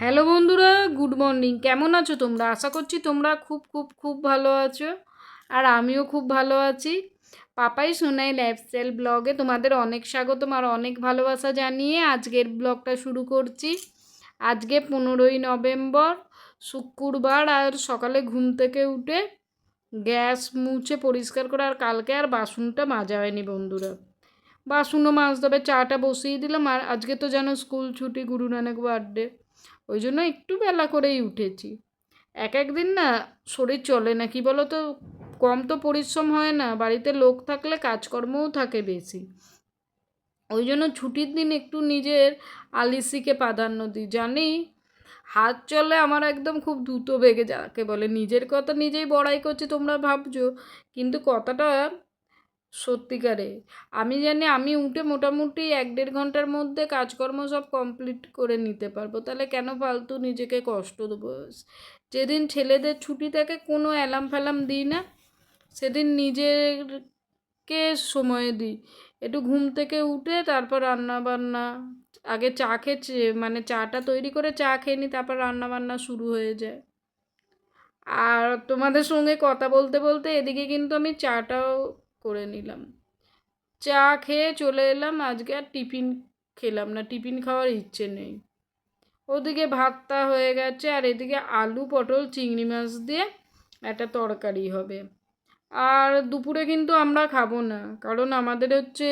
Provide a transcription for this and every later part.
Hello বন্ধুরা, good morning. কেমন আছো তোমরা? আশা করছি তোমরা খুব খুব খুব ভালো আছো আর আমিও খুব ভালো আছি। পাপাই সোনাই লাইফস্টাইল ব্লগে তোমাদের অনেক স্বাগতম আর অনেক ভালোবাসা জানিয়ে আজকের ব্লগটা শুরু করছি। আজকে পনেরোই নভেম্বর, শুক্রবার আর সকালে ঘুম থেকে উঠে গ্যাস মুছে পরিষ্কার করে আর কালকে আর বাসনটা মাজা হয়নি বন্ধুরা। বাসনও মাজতে হবে, চাটা বসিয়ে দিলাম আর আজকে তো যেন স্কুল ছুটি, গুরু নানক বার্থডে ওই জন্য একটু বেলা করেই উঠেছি। এক একদিন না শরীর চলে না, কি বলো তো কম তো পরিশ্রম হয় না, বাড়িতে লোক থাকলে কাজকর্মও থাকে বেশি। ওই জন্য ছুটির দিন একটু নিজের আলিসিকে প্রাধান্য দিই। জানি হাত চলে আমার একদম খুব দ্রুত বেগে যাকে বলে। নিজের কথা নিজেই বড়াই করছি তোমরা ভাবছ, কিন্তু কথাটা সত্যিকারে। আমি জানি আমি উঠে মোটামুটি এক দেড় ঘণ্টার মধ্যে কাজকর্ম সব কমপ্লিট করে নিতে পারব। তাহলে কেন ফালতু নিজেকে কষ্ট দেবো? যেদিন ছেলেদের ছুটি থাকে কোনো অ্যালার্ম ফ্যালাম দিই না, সেদিন নিজেরকে সময় দিই। একটু ঘুম থেকে উঠে তারপর রান্না বান্না আগে চা খেয়ে মানে চাটা তৈরি করে চা খেয়ে নিই, তারপর রান্না বান্না শুরু হয়ে যায়। আর তোমাদের সঙ্গে কথা বলতে বলতে এদিকে কিন্তু আমি চাটাও করে নিলাম। চা খেয়ে চলে এলাম, আজকে আর টিফিন খেলাম না, টিফিন খাওয়ার ইচ্ছে নেই। ওদিকে ভাতটা হয়ে গেছে, আর এদিকে আলু, পটল, চিংড়ি মাছ দিয়ে একটা তরকারি হবে। আর দুপুরে কিন্তু আমরা খাব না, কারণ আমাদের হচ্ছে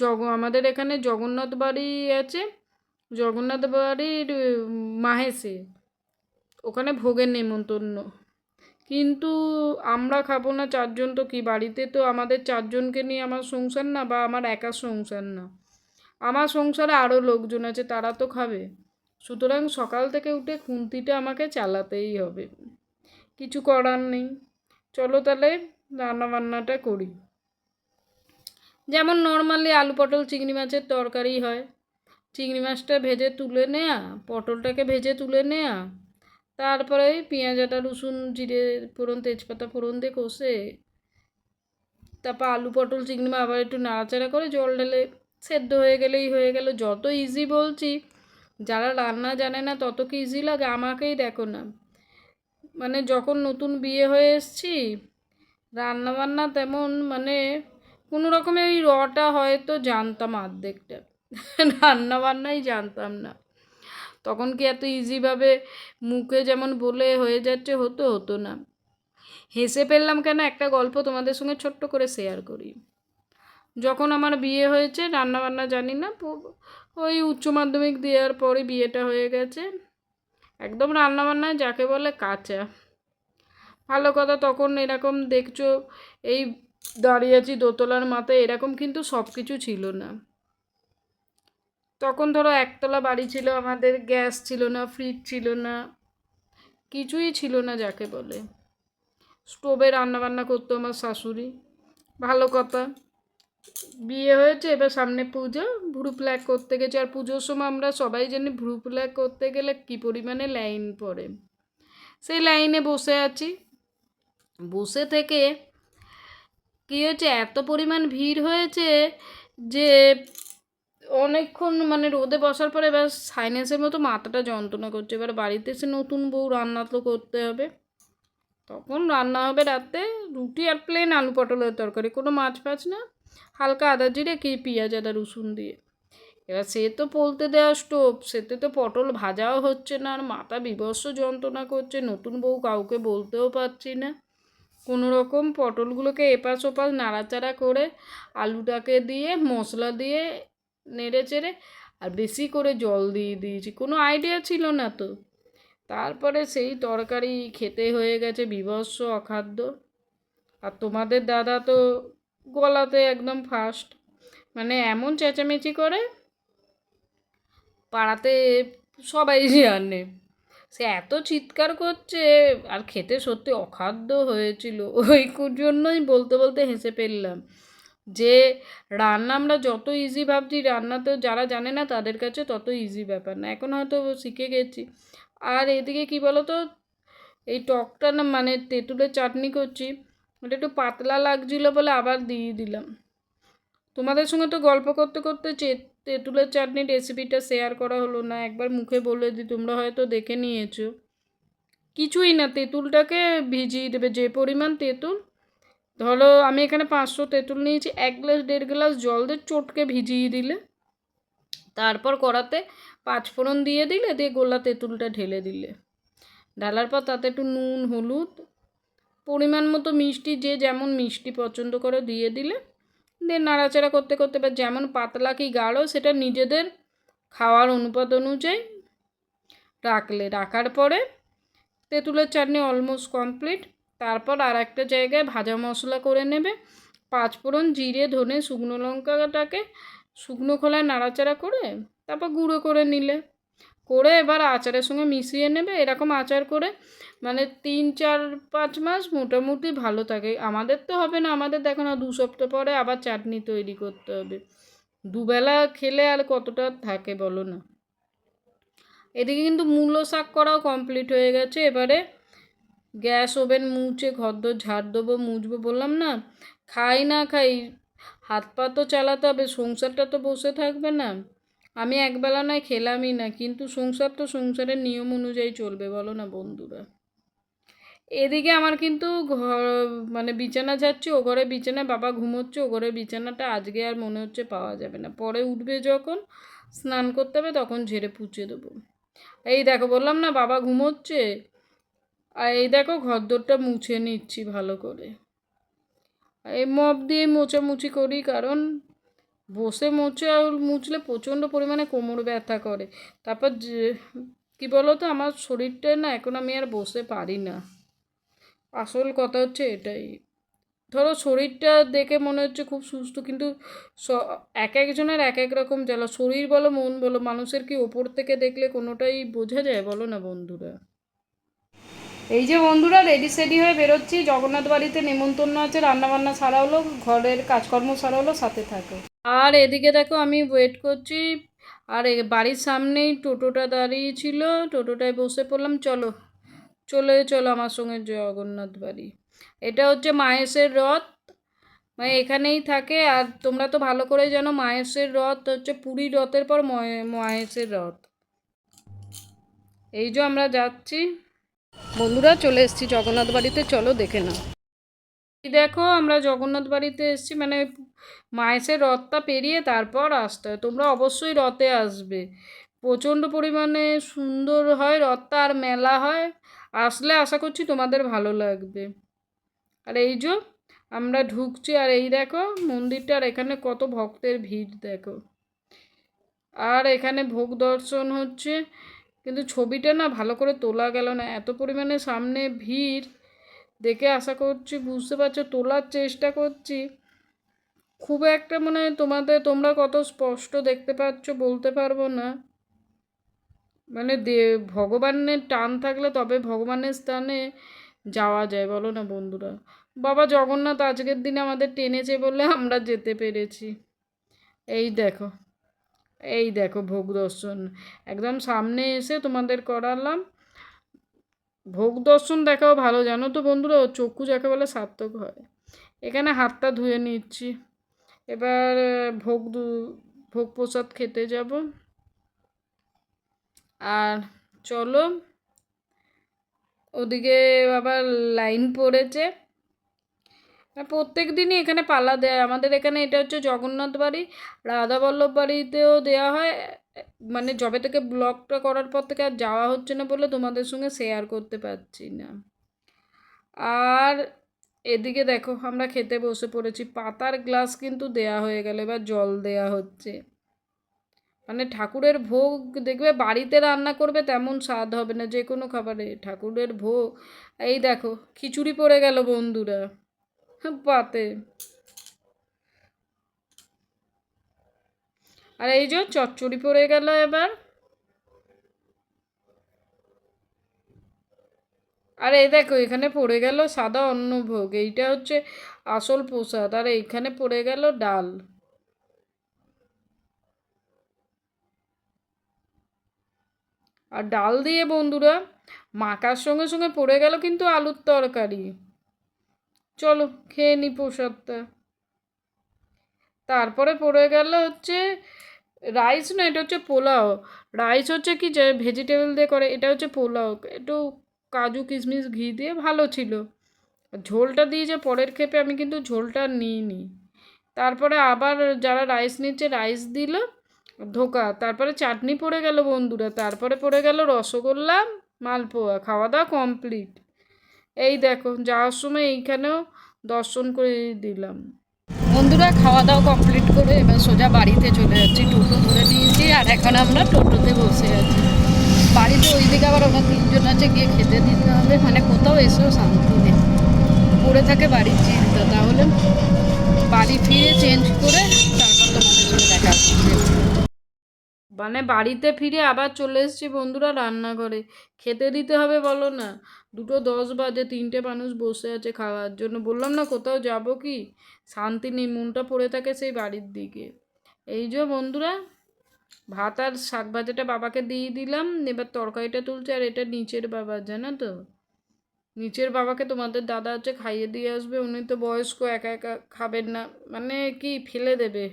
জগ, আমাদের এখানে জগন্নাথ বাড়ি আছে। জগন্নাথ বাড়ির মাহেসে ওখানে ভোগের নেমন্তন্ন কিন্তু আমরা খাব না, চারজন তো কি? বাড়িতে তো আমাদের চারজনকে নিয়ে আমার সংসার না বা আমার একা সংসার না। আমার সংসারে আরও লোকজন আছে, তারা তো খাবে। সুতরাং সকাল থেকে উঠে খুন্তিটা আমাকে চালাতেই হবে। কিছু করার নেই। চলো তাহলে রান্নাবান্নাটা করি। যেমন নর্মালি আলু পটল, চিংড়ি মাছের তরকারি হয়। চিংড়ি মাছটা ভেজে তুলে নেয়া, পটলটাকে ভেজে তুলে নেয়া তারপরে ওই পেঁয়াজ আটা রসুন, জিরে ফোড়ন, তেজপাতা ফোড়ন দিয়ে কষে, তারপর আলু, পটল, চিংড়ি আবার একটু নাড়াচাড়া করে জল ঢেলে সেদ্ধ হয়ে গেলেই হয়ে গেল। যত ইজি বলছি, যারা রান্না জানে না তত কি ইজি লাগে? আমাকেই দেখো না। মানে যখন নতুন বিয়ে হয়ে এসছি, রান্নাবান্না তেমন মানে কোনো রকমে ওই রটা হয়তো জানতাম অর্ধেকটা। রান্নাবান্নাই জানতাম না। তখন কি এত ইজিভাবে মুখে যেমন বলে হয়ে যাচ্ছে, হতো হতো না। হেসে ফেললাম কেন? একটা গল্প তোমাদের সঙ্গে ছোট্ট করে শেয়ার করি। যখন আমার বিয়ে হয়েছে, রান্নাবান্না জানি না ওই উচ্চ মাধ্যমিক দেওয়ার পরে বিয়েটা হয়ে গেছে। একদম রান্নাবান্নায় যাকে বলে কাঁচা। ভালো কথা, তখন এরকম দেখছ, এই দাঁড়িয়ে আছি দোতলার মাথায়, এরকম কিন্তু সব কিছু ছিল না। তখন ধরো একতলা বাড়ি ছিল, আমাদের গ্যাস ছিল না ফ্রিজ ছিল না, কিছুই ছিল না যাকে বলে। স্টোভে রান্নাবান্না করতো আমার শাশুড়ি, ভালো কথা। বিয়ে হয়েছে, এবার সামনে পুজো, ভ্রু প্ল্যাক করতে গেছে। আর পুজোর সময় আমরা সবাই জানি ভ্রু প্ল্যাক করতে গেলে কী পরিমাণে লাইন পড়ে। সেই লাইনে বসে আছি। বসে থেকে কী হয়েছে, এত পরিমাণ ভিড় হয়েছে যে অনেকক্ষণ মানে রোদে বসার পরে এবার সাইনেসের মতো মাথাটা যন্ত্রণা করছে। এবার বাড়িতে এসে নতুন বউ রান্না তো করতে হবে। তখন রান্না হবে রাতে রুটি আর প্লেন আলু পটলের তরকারি, কোনো মাছ ফাছ না। হালকা আদা জিরে কি পেঁয়াজ আদা রসুন দিয়ে। এবার সে তো পলতে দেওয়া স্টোভ সেতে তো পটল ভাজাও হচ্ছে না, আর মাথা বিভৎস যন্ত্রণা করছে, নতুন বউ কাউকে বলতেও পারছি না। কোনো রকম পটলগুলোকে এপাশ ওপাশ নাড়াচাড়া করে আলুটাকে দিয়ে, মশলা দিয়ে নেড়ে চেড়ে আর বেশি করে জল দিয়ে দিয়েছি। কোনো আইডিয়া ছিল না তো। তারপরে সেই তরকারি খেতে হয়ে গেছে বিভৎস অখাদ্য। আর তোমাদের দাদা তো গলাতে একদম ফার্স্ট মানে এমন চেঁচামেচি করে, পাড়াতে সবাই জানে সে এত চিৎকার করছে, আর খেতে সত্যি অখাদ্য হয়েছিল। ওই জন্যই বলতে বলতে হেসে ফেললাম। যে রান্না আমরা যত ইজি ভাবছি, রান্না তো যারা জানে না তাদের কাছে তত ইজি ব্যাপার না। এখন হয়তো শিখে গেছি। আর এদিকে কি বলো তো এই টকটা না মানে তেঁতুলের চাটনি করছি, ওটা একটু পাতলা লাগছিল বলে আবার দিয়ে দিলাম। তোমাদের সঙ্গে তো গল্প করতে করতে চে তেঁতুলের চাটনির রেসিপিটা শেয়ার করা হলো না, একবার মুখে বলে দিই তোমরা হয়তো দেখে নিয়েছো। কিছুই না, তেঁতুলটাকে ভিজিয়ে দেবে, যে পরিমাণ তেঁতুল ধরো আমি এখানে পাঁচশো তেঁতুল নিয়েছি, এক গ্লাস, দেড় গ্লাস জল দিয়ে চটকে ভিজিয়ে দিলে। তারপর কড়াতে পাঁচ ফোড়ন দিয়ে দিলে, দিয়ে গোলা তেঁতুলটা ঢেলে দিলে। ঢালার পর তাতে একটু নুন, হলুদ, পরিমাণ মতো মিষ্টি, যে যেমন মিষ্টি পছন্দ করে দিয়ে দিলে। দিয়ে নাড়াচাড়া করতে করতে বা যেমন পাতলা কি গাঢ়, সেটা নিজেদের খাওয়ার অনুপাত অনুযায়ী রাখলে। রাখার পরে তেঁতুলের চাটনি অলমোস্ট কমপ্লিট তারপর আর একটা জায়গায় ভাজা মশলা করে নেবে। পাঁচফোড়ন জিরে, ধনে, শুকনো লঙ্কাটাকে শুকনো খোলায় নাড়াচাড়া করে তারপর গুঁড়ো করে নিলে। করে এবার আচারের সঙ্গে মিশিয়ে নেবে, এরকম আচার করে মানে তিন, চার, পাঁচ মাস মোটামুটি ভালো থাকে। আমাদের তো হবে না, আমাদের দেখো না, দু সপ্তাহ পরে আবার চাটনি তৈরি করতে হবে। দুবেলা খেলে আর কতটা থাকে বলো না? এদিকে কিন্তু মূলো শাক করাও কমপ্লিট হয়ে গেছে। এবারে গ্যাস ওভেন মুছে ঘরদোর ঝাড় দেবো, মুছবো বললাম না? খাই না খাই, হাত পা তো চালাতে হবে, সংসারটা তো বসে থাকবে না। আমি একবেলা নয় খেলামই না, কিন্তু সংসার তো সংসারের নিয়ম অনুযায়ী চলবে, বলো না বন্ধুরা। এদিকে আমার কিন্তু ঘর মানে বিছানা যাচ্ছে ও ঘরে বিছানায় বাবা ঘুমোচ্ছে, ও ঘরে বিছানাটা আজকে আর মনে হচ্ছে পাওয়া যাবে না। পরে উঠবে যখন, স্নান করতে হবে, তখন ঝেড়ে পুছে দেবো। এই দেখো, বললাম না বাবা ঘুমোচ্ছে আর এই দেখো ঘরদোরটা মুছে নিচ্ছি ভালো করে। এই মপ দিয়ে মোচামুচি করি কারণ বসে মোচে মুছলে প্রচণ্ড পরিমাণে কোমর ব্যথা করে। তারপর কী বলো তো আমার শরীরটা না এখন আমি আর বসে পারি না। আসল কথা হচ্ছে এটাই। ধরো শরীরটা দেখে মনে হচ্ছে খুব সুস্থ, কিন্তু এক একজনের এক এক রকম জ্বালা। শরীর বলো, মন বলো, মানুষের কি ওপর থেকে দেখলে কোনোটাই বোঝা যায় বলো না বন্ধুরা? এই যে বন্ধুরা রেডি সেডি হয়ে বেরোচ্ছি। জগন্নাথ বাড়িতে নেমন্তন্ন আছে, রান্নাবান্না সারা হলো, ঘরের কাজকর্ম সারা হলো, সাথে থাকো। আর এদিকে দেখো, আমি ওয়েট করছি। আর বাড়ির সামনেই টোটোটা দাঁড়িয়ে ছিল। টোটোটায় বসে পড়লাম। চলো, চলে, চলো আমার সঙ্গে জগন্নাথ বাড়ি। এটা হচ্ছে মাহেশের রথ। মানে এখানেই থাকে। আর তোমরা তো ভালো করে জানো মাহেশের রথ হচ্ছে পুরীর রথের পর মাহেশের রথ। এই যে আমরা যাচ্ছি। বন্ধুরা, চলে এসেছি জগন্নাথ বাড়িতে। চলো দেখে নাও। দেখো, আমরা জগন্নাথ বাড়িতে এসেছি। মানে মায়েসের রথটা পেরিয়ে তারপর আসতে হয়। তোমরা অবশ্যই রথে আসবে। প্রচণ্ড পরিমাণে সুন্দর হয় রথটা আর মেলা হয়। আসলে আশা করছি তোমাদের ভালো লাগবে। আর এই যে আমরা ঢুকছি, আর এই দেখো মন্দিরটা আর এখানে কত ভক্তের ভিড়, দেখো। আর এখানে ভোগ দর্শন হচ্ছে। কিন্তু ছবিটা না ভালো করে তোলা গেল না। এত পরিমাণে সামনে ভিড়। দেখে আশা করছি, বুঝতে পারছ, তোলার চেষ্টা করছি। খুব একটা মানে তোমাদের, তোমরা কত স্পষ্ট দেখতে পাচ্ছ, বলতে পারব না। মানে দে, ভগবানের টান থাকলে তবে ভগবানের স্থানে যাওয়া যায়, বলো না বন্ধুরা। বাবা জগন্নাথ আজকের দিনে আমাদের টেনেছে বলে আমরা যেতে পেরেছি। এই দেখো। এই দেখো ভোগ দর্শন। একদম সামনে এসে তোমাদের করালাম। ভোগ দর্শন দেখাও ভালো, জানো তো বন্ধুরা চক্ষু যাকে বলে সার্থক হয়। এখানে হাতটা ধুয়ে নিচ্ছি। এবার ভোগ ভোগ প্রসাদ খেতে যাব। আর চলো, ওদিকে আবার লাইন পড়েছে। প্রত্যেক দিনই এখানে পালা দেয়। আমাদের এখানে এটা হচ্ছে জগন্নাথ বাড়ি রাধাবল্লভ বাড়িতেও দেওয়া হয়। মানে যবে থেকে ব্লগটা করার পর থেকে আর যাওয়া হচ্ছে না বলে তোমাদের সঙ্গে শেয়ার করতে পারছি না। আর এদিকে দেখো, আমরা খেতে বসে পড়েছি। পাতার গ্লাস কিন্তু দেয়া হয়ে গেল, এবার জল দেয়া হচ্ছে। মানে ঠাকুরের ভোগ দেখবে, বাড়িতে রান্না করবে তেমন স্বাদ হবে না, যে কোনো খাবারে ঠাকুরের ভোগ। এই দেখো, খিচুড়ি পড়ে গেল বন্ধুরা। পাতে আর এই যে চচ্চড়ি পড়ে গেল এবার। আর এই দেখো, এখানে পড়ে গেল সাদা অন্নভোগ, এইটা হচ্ছে আসল প্রসাদ, আর এইখানে পড়ে গেল ডাল। আর ডাল দিয়ে বন্ধুরা, মাখার সঙ্গে সঙ্গে পড়ে গেল কিন্তু আলুর তরকারি। চলো, খেয়ে নি প্রসাদটা। তারপরে পড়ে গেল হচ্ছে রাইস না, এটা হচ্ছে পোলাও। রাইস হচ্ছে কি যে ভেজিটেবল দিয়ে করে, এটা হচ্ছে পোলাও। একটু কাজু, কিশমিশ, ঘি দিয়ে ভালো ছিল। ঝোলটা দিয়ে যে পরের খেপে আমি কিন্তু ঝোলটা নিইনি। তারপরে আবার যারা রাইস নিচ্ছে রাইস দিল, ধোকা। তারপরে চাটনি পড়ে গেল বন্ধুরা। তারপরে পড়ে গেল রসগোল্লা, মালপোয়া। খাওয়া দাওয়া কমপ্লিট এই দেখো, যাওয়ার সময় এইখানেও দর্শন করে দিলাম। বন্ধুরা খাওয়া দাওয়া কমপ্লিট করে এবার সোজা বাড়িতে চলে যাচ্ছি। টোটো ধরে নিয়েছি আর এখন আমরা টোটোতে বসে আছি। বাড়িতে ওই দিকে আবার ওরা তিনজন আছে, গিয়ে খেতে দিতে হবে। মানে কোথাও এসেও শান্তি নেই। পড়ে থাকে বাড়ির চিন্তা। তাহলে বাড়ি ফিরে চেঞ্জ করে তারপর তোমাদের সঙ্গে দেখা মানে বাড়িতে ফিরে আবার চলে এসেছি বন্ধুরা রান্নাঘরে। খেতে দিতে হবে বলো না। দুটো দশ বাজে তিনটে মানুষ বসে আছে খাওয়ার জন্য। বললাম, না, কোথাও যাব কি? শান্তি নেই, মনটা পড়ে থাকে সেই বাড়ির দিকে। এই যে বন্ধুরা, ভাত আর শাক ভাজাটা বাবাকে দিয়ে দিলাম, এবার তরকারিটা তুলছে আর এটা নিচের বাবা জানো তো? নিচের বাবাকে তোমাদের দাদা হচ্ছে খাইয়ে দিয়ে আসবে, উনি তো বয়স্ক, একা একা খাবেন না। মানে কি, ফেলে দেবে?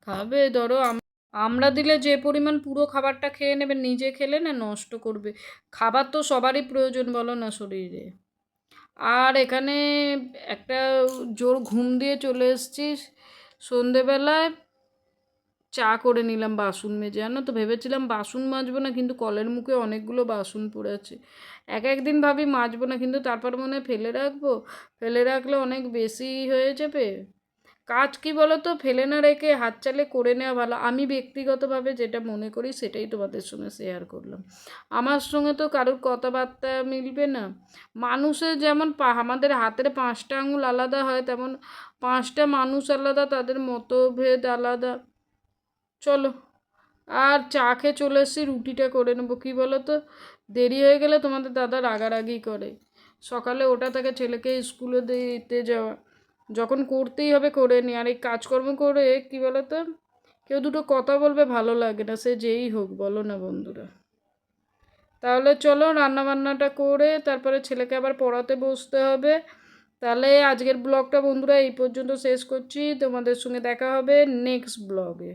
খাবে, ধরো, আম- আমরা দিলে যে পরিমাণ পুরো খাবারটা খেয়ে নেবে, নিজে খেলে না নষ্ট করবে। খাবার তো সবারই প্রয়োজন বলো না শরীরে। আর এখানে একটা জোর ঘুম দিয়ে চলে এসেছি। সন্ধেবেলায় চা করে নিলাম বাসন মেজে। জানো তো, ভেবেছিলাম বাসন মাজবো না, কিন্তু কলের মুখে অনেকগুলো বাসন পড়ে আছে। এক একদিন ভাবি মাজবো না, কিন্তু তারপর মনে ফেলে রাখব? ফেলে রাখলে অনেক বেশি হয়ে যাবে? কাজ কি বলো তো ফেলে না রেখে হাত চালে করে নেওয়া ভালো। আমি ব্যক্তিগতভাবে যেটা মনে করি সেটাই তোমাদের সঙ্গে শেয়ার করলাম। আমার সঙ্গে তো কারোর কথাবার্তা মিলবে না। মানুষের যেমন আমাদের হাতের পাঁচটা আঙুল আলাদা হয়, তেমন পাঁচটা মানুষ আলাদা, তাদের মতভেদ আলাদা। চলো, আর চা খেয়ে চলে এসেছি, রুটিটা করে নেব। কী বলো তো দেরি হয়ে গেলে তোমাদের দাদা রাগারাগি করে। সকালে ওটা থাকে ছেলেকে স্কুলে দিতে যাওয়া। যখন করতেই হবে করে নি, আর এই কাজকর্ম করে, কি বলো তো কেউ দুটো কথা বলবে ভালো লাগে না, সে যেই হোক, বলো না বন্ধুরা। তাহলে চলো রান্নাবান্নাটা করে, তারপরে ছেলেকে আবার পড়াতে বসতে হবে। তাহলে আজকের ব্লগটা বন্ধুরা এই পর্যন্ত শেষ করছি, তোমাদের সঙ্গে দেখা হবে নেক্সট ব্লগে।